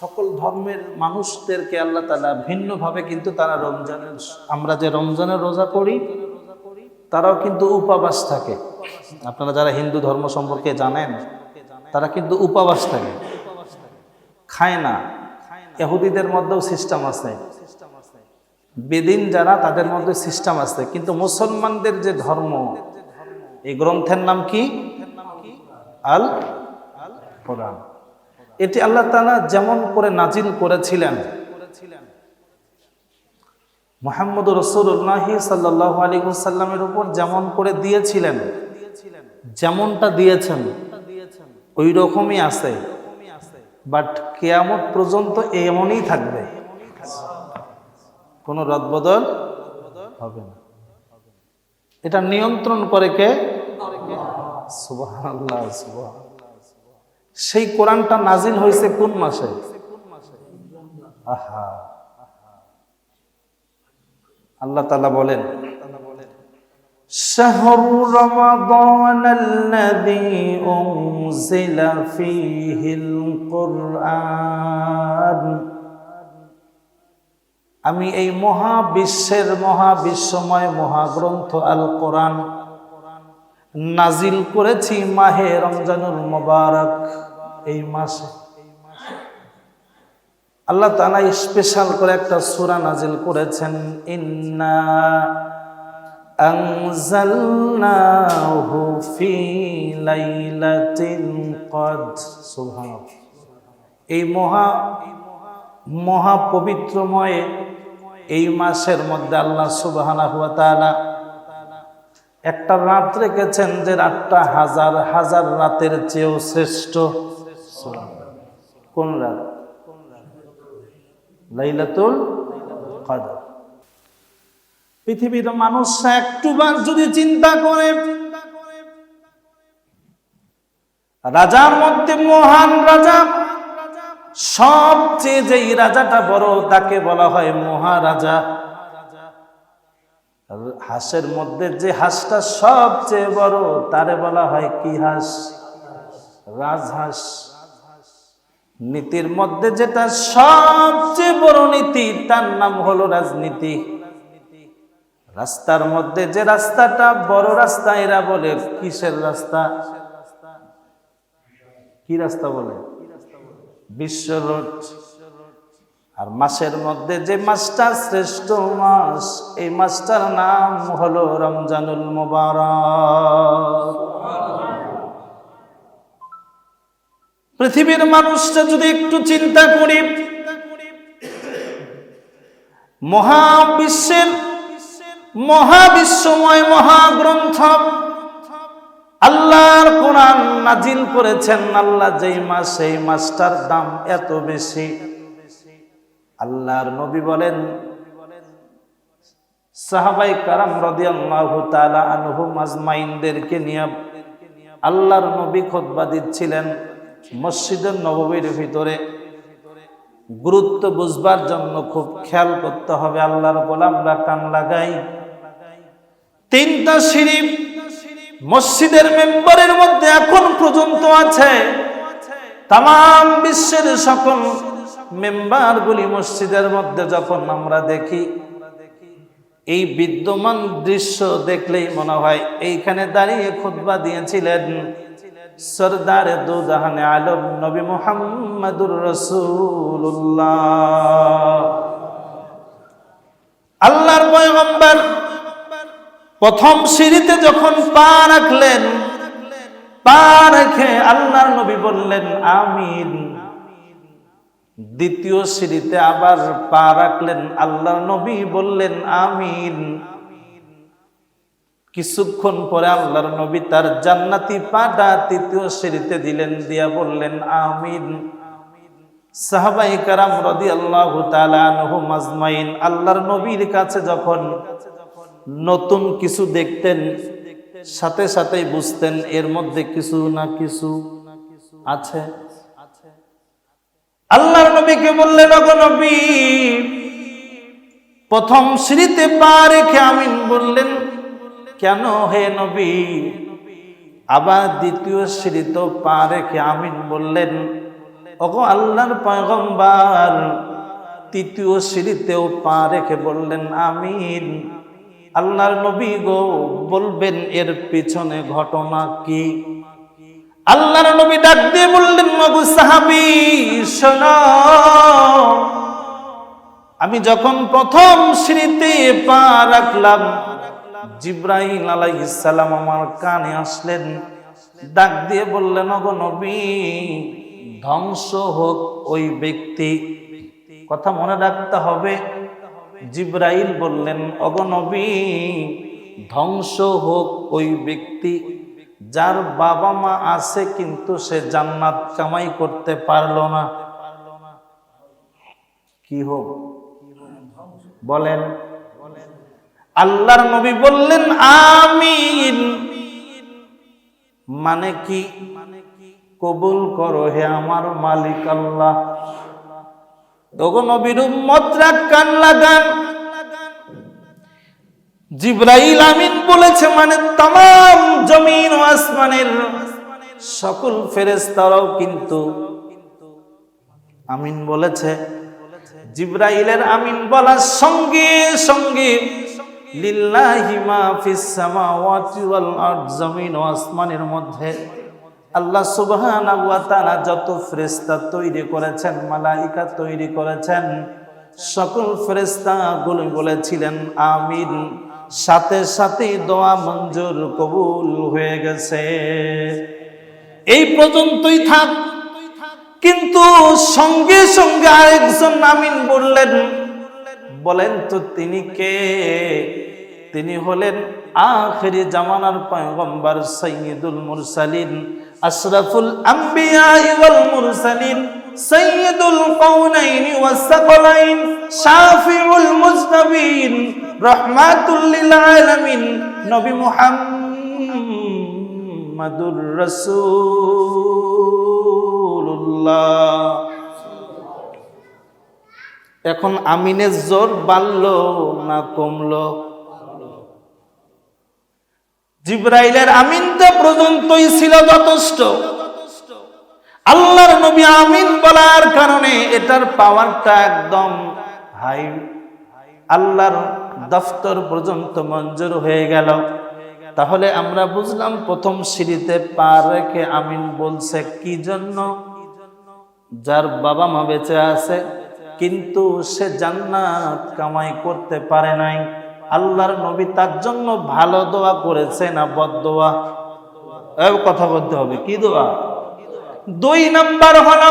সকল ধর্মের মানুষদেরকে আল্লাহ তালা ভিন্নভাবে কিন্তু তারা রমজানের, আমরা যে রমজানের রোজা করি তারাও কিন্তু উপাবাস থাকে। আপনারা যারা হিন্দু ধর্ম সম্পর্কে জানেন, তারা কিন্তু উপবাস থাকে। খায় না। এহুদিদের মধ্যেও সিস্টেম আছে। বেদিন যারা, তাদের মধ্যে সিস্টেম আছে। কিন্তু মুসলমানদের যে ধর্ম, এই গ্রন্থের নাম কি? আল কোরআন এটি আল্লাহ তাআলা যেমন করে নাজিল করেছিলেন। মোহাম্মদ রসুল্লাহি সাল্লাহ আলী সাল্লামের উপর যেমন করে দিয়েছিলেন, যেমনটা দিয়েছেন ওই রকমই আছে। বাট কেয়ামত পর্যন্ত এমনই থাকবে। কোনো রদবদল হবে না। এটা নিয়ন্ত্রণ করে কে? সুবহানাল্লাহ, সুবহান সেই কোরআনটা নাজিল হয়েছে কোন মাসে আহা আল্লাহ তাআলা বলেন شهر رمضان الذي أنزل فيه القرآن আমি এই মহাবিশ্বের মহাবিশ্বময় মহাগ্রন্থ আল কোরআন নাজিল করেছি মাহে রমজানুল মোবারক এই মাসে। আল্লাহ তালা স্পেশাল করে একটা সুরা নাজিল করেছেন, ইন্না আনজালনাহু ফি লাইলাতিল সুবহানাল্লাহ। এই মহা মহা পবিত্রময় এই মাসের মধ্যে আল্লাহ সুবহানাহু ওয়া তাআলা একটা রাত রেখেছেন যে রাতটা হাজার হাজার রাতের চেয়েও শ্রেষ্ঠ। কোন রাত? লাইলাতুল পৃথিবীর মানুষ একটুবার যদি চিন্তা করে, রাজার মধ্যে মহান রাজা, সবচেয়ে যেই রাজাটা বড়, তাকে বলা হয় মহারাজা। হাঁসের মধ্যে যে হাঁসটা সবচেয়ে বড়, তারে বলা হয় কি হাঁস? রাজহাঁস। নীতির মধ্যে যেটা সবচেয়ে বড় নীতি, তার নাম হলো রাজনীতি। রাস্তার মধ্যে যে রাস্তাটা, বড় রাস্তা এরা বলে, কিসের রাস্তা? কি রাস্তা বলে? বিশ্ব রোড। আর মাসের মধ্যে যে মাসটা শ্রেষ্ঠ মাস, এই মাসটার নাম হলো রমজানুল মুবারক। পৃথিবীর মানুষটা যদি একটু চিন্তা করি, মহাবিশ্বের, মহাবিশ্বময় মহাগ্রন্থ আল্লাহর কোরআন নাজিল করেছেন, আল্লাহ যেই মাস, সেই মাসটার দাম এত বেশি। আল্লাহর নবী বলেন, সাহাবাই কারাম রাদিয়াল্লাহু তাআলা আনহু মাজমাইনদেরকে নিয়ে আল্লাহর নবী খুতবা দিচ্ছিলেন। মসজিদের নববীর ভিতরে গুরুত্ব বুঝবার জন্য খুব খেয়াল করতে হবে। আল্লাহর গোলামরা কান লাগাই। তিনটা সিঁড়ি মসজিদের মেম্বারের মধ্যে এখন পর্যন্ত আছে। তাম বিশ্বের সকল মেম্বারগুলি মসজিদের মধ্যে যখন আমরা দেখি, এই বিদ্যমান দৃশ্য দেখলেই মনে হয়, এইখানে দাঁড়িয়ে খুতবা দিয়েছিলেন। সরদার দু জাহানে আলম নবী মোহাম্মদুর রসুল্লাহ আল্লাহর পয়গম্বর প্রথম সিঁড়িতে যখন পা রাখলেন, পা রেখে আল্লাহর নবী বললেন, আমিন। দ্বিতীয় সিঁড়িতে আবার পা রাখলেন, আল্লাহর নবী বললেন, আমিন। কিছুক্ষণ পরে আল্লাহর নবী তার জান্নাতি পাটা তৃতীয় সিঁড়িতে দিলেন, দিয়া বললেন, আমিন। সাহাবাই কারাম রদি আল্লাহ মাজমাইন আল্লাহর নবীর কাছে যখন নতুন কিছু দেখতেন, সাথে সাথেই বুঝতেন এর মধ্যে কিছু না কিছু আছে। আল্লাহর নবীকে বললেন নবী, প্রথম সিঁড়িতে পা রেখে আমিন বললেন কেন হে নবী? আবার দ্বিতীয় সিঁড়িতে পা রেখে আমিন বললেন, ওগো আল্লাহর পয়গম্বর। তৃতীয় সিঁড়িতেও পা রেখে বললেন, আমিন। আল্লাহর নবী গো, বলবেন, এর পিছনে ঘটনা কি? আল্লাহর নবী ডাক দিয়ে বললেন মগু সাহাবি, শোনো। আমি যখন প্রথম সিঁড়িতে পা রাখলাম জিব্রাহিম আলাইসালাম আমার কানে আসলেন, ডাক দিয়ে বললেন অগ নবী, ধ্বংস হোক ওই ব্যক্তি। কথা মনে রাখতে হবে। জিব্রাইল বললেন অগনবী ধ্বংস হোক ওই ব্যক্তি, যার বাবা মা আছে কিন্তু সে জান্নাত কামাই করতে পারল না। কি হোক, বলেন আল্লাহর নবী বললেন, আমিন। মানে কি? কবুল করো হে আমার মালিক আল্লাহ। নবীর উম্মতরা কান লাগান। জিব্রাইল আমিন বলেছে মানে তাম জমিন ও আসমানের সকল ফেরেস্তারাও কিন্তু আমিন বলেছে। জিব্রাইলের আমিন বলার সঙ্গে সঙ্গে লিল্লাহি মা ফিস সামাওয়াতি ওয়াল আরদ, জমিন ও আসমানের মধ্যে। আল্লাহ সুবহানাহু ওয়া তাআলা যত ফেরেশতা তৈরি করেছেন, মালাইকা তৈরি করেছেন, সকল ফেরেশতা গুলো বলেছিলেন, আমিন। সাথে সাথে দোয়া মঞ্জুর কবুল হয়ে গেছে। এই পর্যন্তই থাক। কিন্তু সঙ্গে সঙ্গে আরেকজন আমিন বললেন বলেন তো তিনি কে? তিনি হলেন আখেরি জামানার পয়গম্বর সৈয়দুল মুরসালিন, আশরাফুল আম্বিয়া মুরসালিন, সৈয়দুল কওনাইন ওয়াস সাকলাইন, শাফিউল মুজতাবিন, রাহমাতুল লিল আলামিন, নবী মুহাম্মাদুর রাসূলুল্লাহ। এখন আমিনের জোর বাড়লো না কমলো? জিব্রাইলের আমিনটা পর্যন্তই ছিল যথেষ্ট। আল্লাহর নবী আমিন বলার কারণে এটার পাওয়ারটা একদম হাই। আল্লাহর দফতর পর্যন্ত মঞ্জুর হয়ে গেল। তাহলে আমরা বুঝলাম প্রথম সিঁড়িতে পা রেখে আমিন বলছে, কি জন্য? যার বাবা মা বেঁচে আছে। কিন্তু সে জান্নাত কামাই করতে পারে নাই। আল্লাহর নবী তার জন্য ভালো দোয়া করেছে না বদ দোয়া। কথা বলতে হবে, কি দোয়া? দুই নাম্বার হল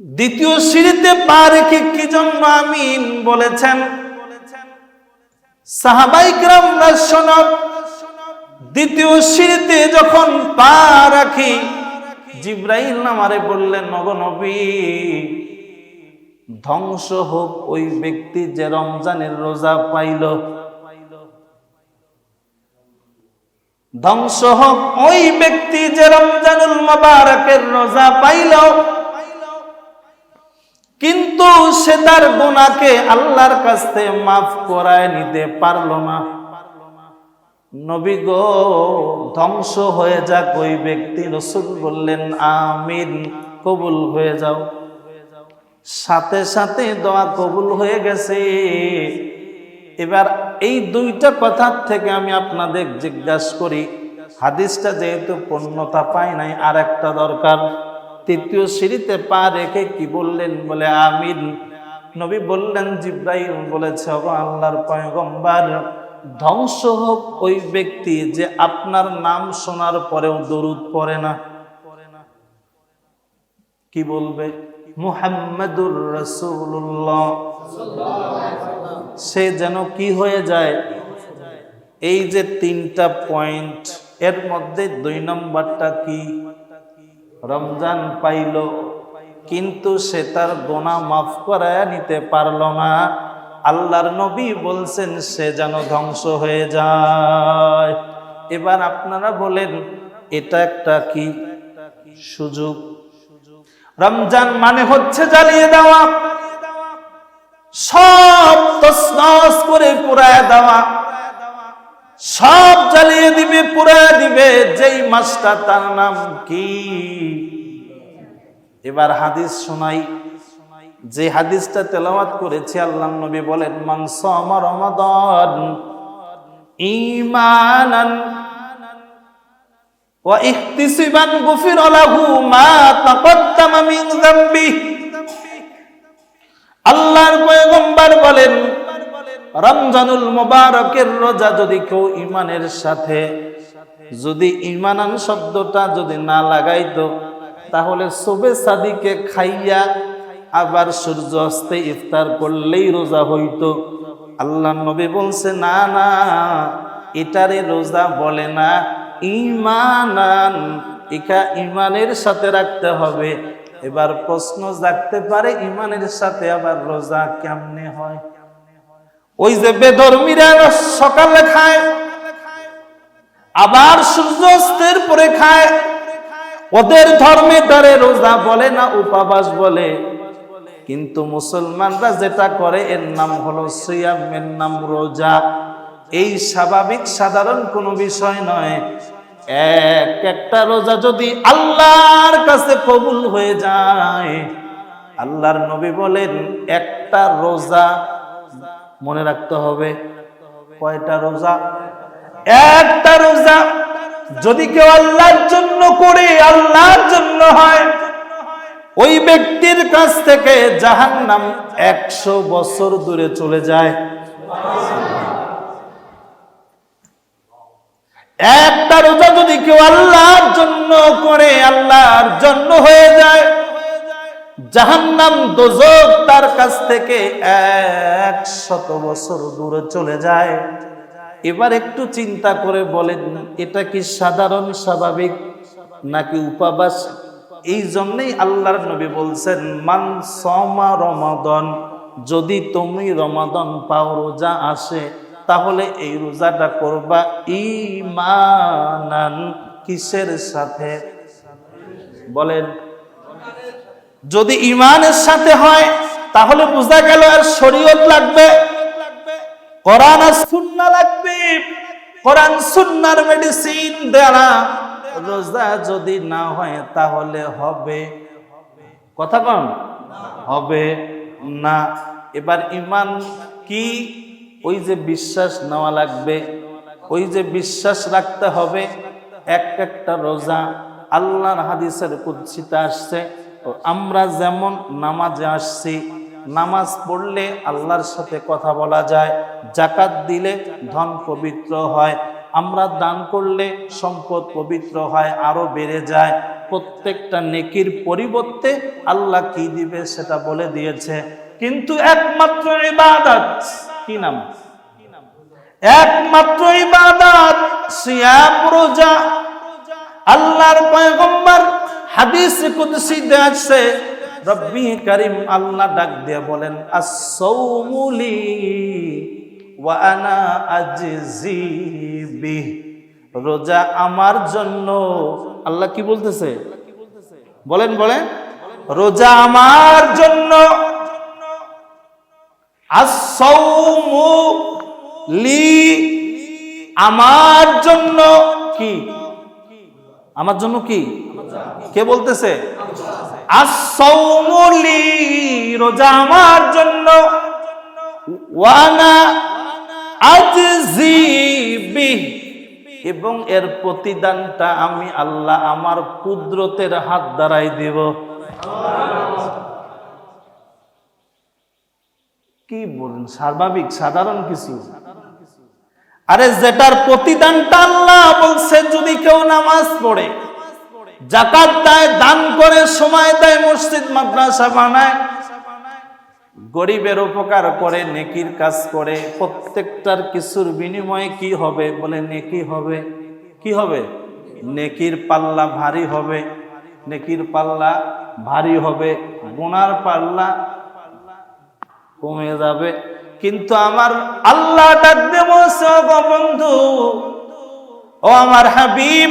দ্বিতীয় সিঁড়িতে পা রেখে কি জন্য আমিন বলেছেন। সাহাবাইকরাম শোনব, দ্বিতীয় সিঁড়িতে যখন পা রাখি জিব্রাইল নামারে বললেন নবী, ধ্বংস হোক ওই ব্যক্তি যে রমজানের রোজা পাইল। ধ্বংস হোক ওই ব্যক্তি যে রমজানুল মোবারকের রোজা পাইল। কিন্তু সে তার গুণাকে আল্লাহর কাছ মাফ করায় নিতে পারল না। নবী গো, ধ্বংস হয়ে যাক ওই ব্যক্তি। রসুল বললেন, আমিন, কবুল হয়ে যাও। সাথে সাথে দোয়া কবুল হয়ে গেছে। এবার এই দুইটা কথার থেকে আমি আপনাদের জিজ্ঞাসা করি, হাদিসটা যেহেতু পূর্ণতা পায় নাই আর একটা দরকার। তৃতীয় সিঁড়িতে পা রেখে কি বললেন বলে, আমিন। নবী বললেন, জিব্রাইল বলেছে আল্লাহর পয়গম্বার ধ্বংস হোক ওই ব্যক্তি যে আপনার নাম শোনার পরেও দরুদ পড়ে না। কি বলবে? মুহাম্মাদুর রাসূলুল্লাহ। সে যেন কি হয়ে যায়? এই যে তিনটা পয়েন্ট, এর মধ্যে দুই নম্বরটা কি? রমজান পাইল, কিন্তু সে তার গোনা মাফ করায় নিতে পারল না। আল্লাহর নবী বলছেন, সে যেন ধ্বংস হয়ে যায়। এবার আপনারা বলেন, এটা একটা কি সুযোগ? রমজান মানে হচ্ছে জ্বালিয়ে দেওয়া। সব তসনস করে পুরায় দেওয়া। সব জ্বালিয়ে দিবে পুরায় দিবে, যেই মাসটা তার নাম কি? এবার হাদিস শোনাই। যে হাদিসটা তেলাওয়াত করেছে আল্লাহ নবী বলেন, মান সামা রমাদান মিন যামবিহি আল্লাহর পয়গম্বর বলেন, রমজানুল মোবারকের রোজা যদি কেউ ইমানের সাথে, যদি ইমানান শব্দটা যদি না লাগাইতো, তাহলে সবে সাদিকে খাইয়া আবার সূর্য অস্তে ইফতার করলেই রোজা হইতো। আল্লাহ নবী বলছে, না না, এটারে রোজা বলে না। ইমানান ইকা ইমানের সাথে রাখতে হবে। এবার প্রশ্ন জাগতে পারে, ইমানের সাথে আবার রোজা কেমনে হয়? ওই যে বেধর্মীরা সকালে খায়, আবার সূর্যাস্তের পরে খায়। ওদের ধর্মে তারে রোজা বলে না, উপাবাস বলে। কিন্তু মুসলমানরা যেটা করে, এর নাম হলো সিয়ামের নাম রোজা। এই স্বাভাবিক সাধারণ কোনো বিষয় নয়। এক একটা রোজা যদি আল্লাহর কাছে কবুল হয়ে যায়, আল্লাহর নবী বলেন, একটা রোজা মনে রাখতে হবে। কয়টা রোজা? একটা রোজা যদি কেউ আল্লাহর জন্য করে, আল্লাহর জন্য হয় ওই ব্যক্তির কাছ থেকে জাহান্নাম একশো বছর দূরে চলে যায়। একটা রোজা যদি কেউ আল্লাহর জন্য করে, আল্লাহর জন্য হয়ে যায়, জাহান্নাম দোজক তার কাছ থেকে এক শত বছর দূরে চলে যায়। এবার একটু চিন্তা করে বলেন, এটা কি সাধারণ, স্বাভাবিক নাকি উপবাস? এই জন্যই আল্লাহর নবী বলছেন, মান সমা রমাদন, যদি তুমি রমাদন পাও, রোজা আসে, তাহলে এই রোজাটা করবা ইমানান কিসের সাথে? বলেন। যদি ইমানের সাথে হয়, তাহলে বোঝা গেল আর শরীয়ত লাগবে। কোরআন আর সুন্না লাগবে। কোরআন সুন্নার মেডিসিন দেয়া রোজা যদি না হয়, তাহলে হবে? কথা কন। হবে না। এবার ইমান কি? ওই যে বিশ্বাস নেওয়া লাগবে। ওই যে বিশ্বাস রাখতে হবে। এক একটা রোজা আল্লাহর হাদিসের কুৎসিতে আসছে। আমরা যেমন নামাজে আসছি, নামাজ পড়লে আল্লাহর সাথে কথা বলা যায় জাকাত দিলে ধন পবিত্র হয়। আমরা দান করলে সম্পদ পবিত্র হয়, আরও বেড়ে যায়। প্রত্যেকটা নেকির পরিবর্তে আল্লাহ কি দিবে সেটা বলে দিয়েছে। কিন্তু একমাত্র ইবাদত কি নাম? একমাত্র ইবাদত সিয়াম, রোজা। আল্লাহর পয়গম্বর হাদিস কুদসি আছে, রব্বি করিম আল্লাহ ডাক দিয়ে বলেন আসৌমুলি ওয়া আনা আজজি বিহ। রোজা আমার জন্য। আল্লাহ কি বলতেছে? বলেন বলেন। রোজা আমার জন্য। লি আমার জন্য কি? আমার জন্য কি? কে বলতেছে? রোজা আমার জন্য। ওয়ানা এবং এর প্রতিদানটা আমি আল্লাহ আমার কুদরতের হাত দ্বারাই দেব। কি বলেন স্বাভাবিক সাধারণ কিছু? আরে যেটার প্রতিদানটা আল্লাহ বলছে, যদি কেউ নামাজ পড়ে, জাকাত দেয়, দান করে, সময় দেয়, মসজিদ, মাদ্রাসা বানায় গরিবের উপকার করে, নেকির কাজ করে, প্রত্যেকটার কিছুর বিনিময়ে কি হবে? বলে, নেকি হবে। কি হবে? নেকির পাল্লা ভারী হবে। নেকির পাল্লা ভারী হবে। গুনার পাল্লা কমে যাবে। কিন্তু আমার আল্লাহ বন্ধু। ও আমার হাবিব,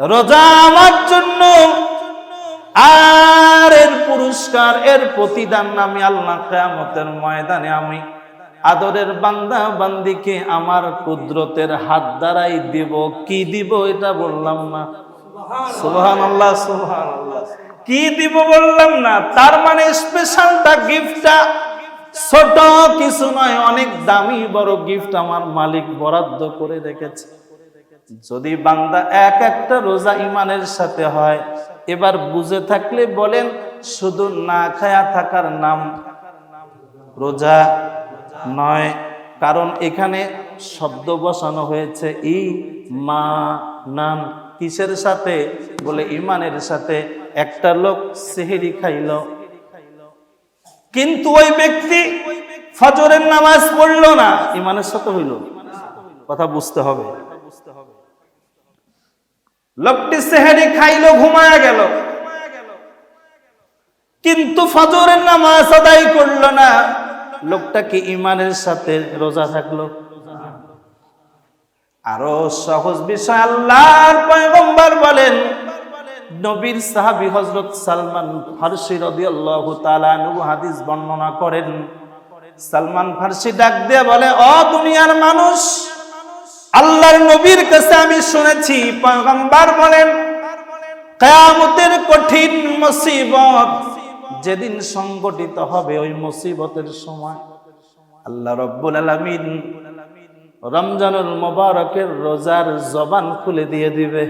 রোজা আমার জন্য আর এর পুরস্কার, এর প্রতিদান আমি আল্লাহ কেয়ামতের ময়দানে আমি আদরের বান্দা বান্দিকে আমার কুদরতের হাত দ্বারাই দিব। কি দিব এটা বললাম না। সোহান আল্লাহ সোহান কি দিব বললাম না। তার মানে স্পেশালটা গিফটটা ছোট, কিছু নয়, অনেক দামি, বড় গিফট আমার মালিক বরাদ্দ করে রেখেছে। যদি বান্দা এক একটা রোজা ইমানের সাথে হয়, এবার বুঝে থাকলে বলেন, শুধু না খায়া থাকার নাম রোজা নয়। কারণ এখানে শব্দ বসানো হয়েছে, ই, মা, নান, কিসের সাথে? বলে ইমানের সাথে। একটা লোক সেহেরি খাইল। কিন্তু ওই ব্যক্তি ফজরের নামাজ পড়ল না। ইমানের সাথে হইল। কথা বুঝতে হবে। লোকটি সেহেরি খাইলো, ঘুমায়া গেল। কিন্তু ফজরের নামাজ আদায় করল না। লোকটা কি ইমানের সাথে রোজা থাকল আরও সহজ বিষয়, আল্লাহর পয়গম্বর বলেন, নবীর সাহাবী হযরত সালমান ফারসি রাদিয়াল্লাহু তাআলা আনহু হাদিস বর্ণনা করেন। সালমান ফারসি ডাক দিয়ে বলে, ও দুনিয়ার মানুষ আল্লাহর নবীর কাছে আমি শুনেছি, পয়গম্বর বলেন, কিয়ামতের কঠিন মুসিবত যেদিন সংগঠিত হবে ওই মুসিবতের সময়। আল্লাহ রব্বুল আলামিন রমজানুল মোবারকের রোজার জবান খুলে দিয়ে দিবে।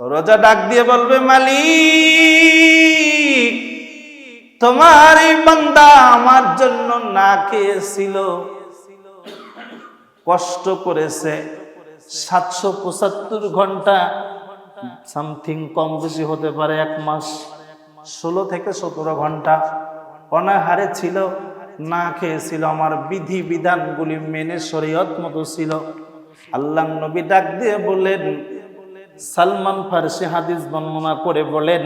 রোজা ডাক দিয়ে বলবে, মালিক, তোমার এই বান্দা আমার জন্য না খেয়েছিল। কষ্ট করেছে, সাতশো পঁচাত্তর ঘণ্টা সামথিং কম বেশি হতে পারে এক মাস, ষোলো থেকে সতেরো ঘণ্টা। অনাহারে ছিল, না খেয়েছিল, আমার বিধি বিধানগুলি মেনে শরীয়ত মতো ছিল। আল্লাহ নবী ডাক দিয়ে বললেন, সালমান ফারসি হাদিস বর্ণনা করে বলেন,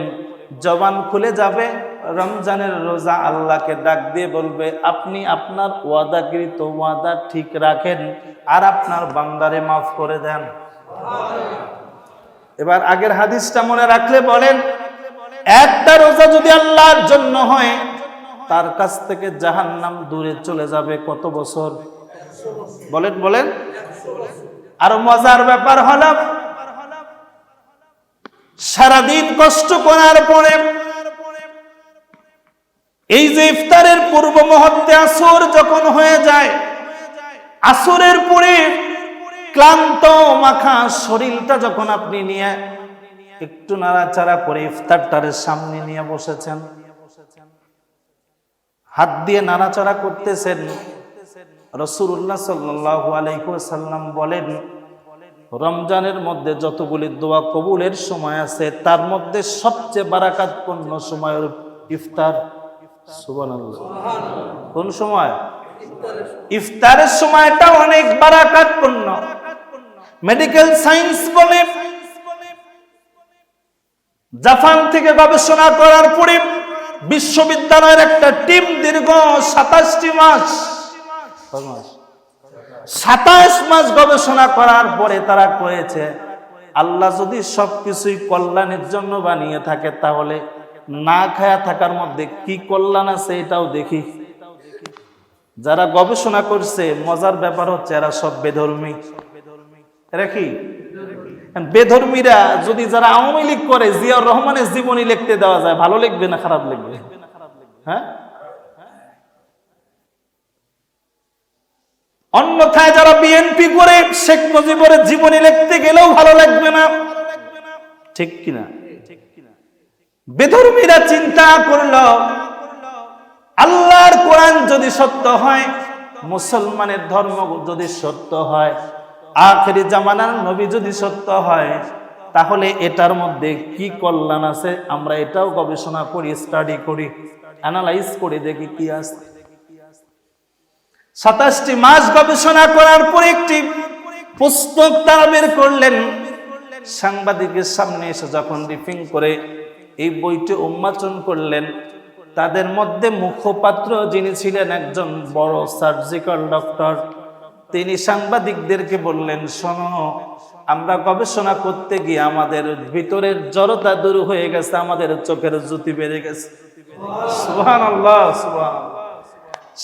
জবান খুলে যাবে রমজানের রোজা আল্লাহকে ডাক দিয়ে বলবে, আপনি আপনার ওয়াদাকৃত ওয়াদা ঠিক রাখেন আর আপনার বান্দারে মাফ করে দেন। এবার আগের হাদিসটা মনে রাখলে বলেন, একটা রোজা যদি আল্লাহর জন্য হয়, তার কাছ থেকে জাহান্নাম দূরে চলে যাবে কত বছর? বলেন বলেন। আরও মজার ব্যাপার হলাম সারাদিন কষ্ট করার পরে এই যে ইফতারের পূর্ব মুহূর্তে আসর যখন হয়ে যায়, আসরের পরে ক্লান্ত মাখা শরীরটা যখন আপনি নিয়ে একটু নাড়াচাড়া করে ইফতারটারের সামনে নিয়ে বসেছেন, হাত দিয়ে নাড়াচাড়া করতেছেন, রসুল্লাহ সাল্লাহ আলাইসাল্লাম বলেন, রমজানের মধ্যে যতগুলি দোয়া কবুলের সময় আছে, তার মধ্যে সবচেয়ে বারাকাতপূর্ণ সময় ইফতার কোন সময়? ইফতারের সময়টা অনেক বারাকাতপূর্ণ। মেডিকেল সায়েন্স বলে জাপান থেকে গবেষণা করার পরে বিশ্ববিদ্যালয়ের একটা টিম দীর্ঘ সাতাশটি মাস সাতাশ মাস গবেষণা করার পরে তারা কয়েছে আল্লাহ যদি সবকিছুই কল্যাণের জন্য বানিয়ে থাকে তাহলে না খায়া থাকার মধ্যে কি কল্যাণ আছে এটাও দেখি। যারা গবেষণা করছে, মজার ব্যাপার হচ্ছে এরা সব বেধর্মী। কি? বেধর্মীরা যদি যারা আওয়ামী লীগ করে, জিয়াউর রহমানের জীবনী লিখতে দেওয়া যায়, ভালো লিখবে না খারাপ লিখবে? হ্যাঁ? অন্যথায় যারা বিএনপি করে, শেখ মুজিবের জীবনী লিখতে গেলেও ভালো লাগবে না। ঠিক কিনা? বেধর্মীরা চিন্তা করল, আল্লাহর কোরআন যদি সত্য হয়, মুসলমানের ধর্ম যদি সত্য হয়, আখেরি জামানার নবী যদি সত্য হয়, তাহলে এটার মধ্যে কি কল্যাণ আছে? আমরা এটাও গবেষণা করি স্টাডি করি অ্যানালাইজ করে, দেখি কি আছে। সাতাশটি মাস গবেষণা করার পর একটি পুস্তক তারা বের করলেন। সাংবাদিকের সামনে এসে যখন রিফিং করে এই বইটি উন্মোচন করলেন। তাদের মধ্যে মুখপাত্র যিনি ছিলেন একজন বড় সার্জিক্যাল ডক্টর তিনি সাংবাদিকদেরকে বললেন, শোনো, আমরা গবেষণা করতে গিয়ে আমাদের ভিতরের জড়তা দূর হয়ে গেছে, আমাদের চোখের জ্যোতি বেড়ে গেছে।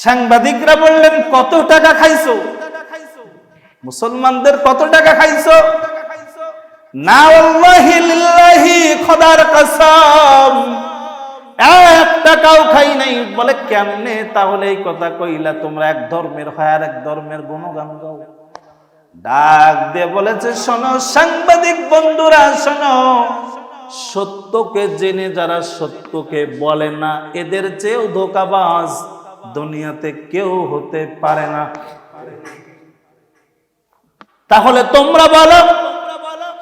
সাংবাদিকরা বললেন, কত টাকা খাইছো? মুসলমানদের কত টাকা খাইছো? না আল্লাহি লিল্লাহি নাই। বলে, কেমনে তাহলে এই কথা কইলা? তোমরা এক ধর্মের হয় আর এক ধর্মের ডাক সাংবাদিক বন্ধুরা, শোনো। সত্যকে জেনে যারা সত্যকে বলে না, এদের চেয়েও ধোকাবাজ দুনিয়াতে কেউ হতে পারে না। তাহলে তোমরা বলো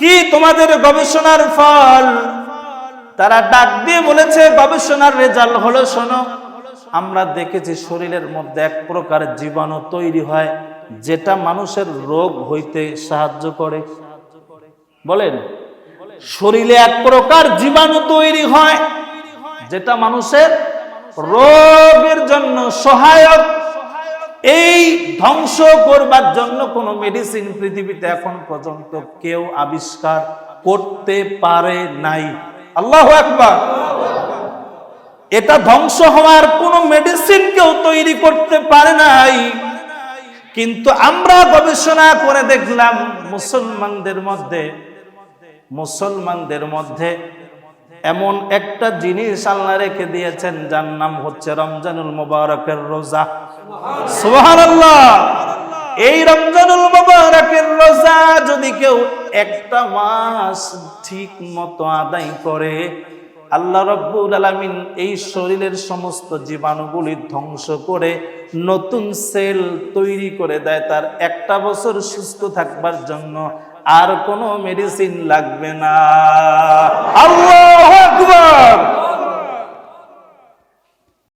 কি তোমাদের গবেষণার ফল? তারা ডাক দিয়ে বলেছে, গবেষণার রেজাল্ট হলো, শোনো, আমরা দেখেছি শরীরের মধ্যে এক প্রকার জীবাণু তৈরি হয়, যেটা মানুষের রোগ হইতে সাহায্য করে। বলেন, শরীরে এক প্রকার জীবাণু তৈরি হয়, যেটা মানুষের রোগের জন্য সহায়ক এই ধ্বংস করবার জন্য কোনো মেডিসিন পৃথিবীতে এখন পর্যন্ত কেউ আবিষ্কার করতে পারে নাই। আল্লাহ একবার এটা ধ্বংস হওয়ার কোনো মেডিসিন কেউ তৈরি করতে পারে নাই। কিন্তু আমরা গবেষণা করে দেখলাম মুসলমানদের মধ্যে মুসলমানদের মধ্যে এমন একটা জিনিস আল্লাহ রেখে দিয়েছেন, যার নাম হচ্ছে রমজানুল মুবারকের রোজা। এই রমজানুল মুবারকের রোজা যদি কেউ একটা মাস ঠিক মতো আদায় করে, আল্লাহ রব্বুল আলামিন এই শরীরের সমস্ত জীবাণুগুলি ধ্বংস করে নতুন সেল তৈরি করে দেয়, তার একটা বছর সুস্থ থাকবার জন্য আর কোনো মেডিসিন লাগবে না। আল্লাহ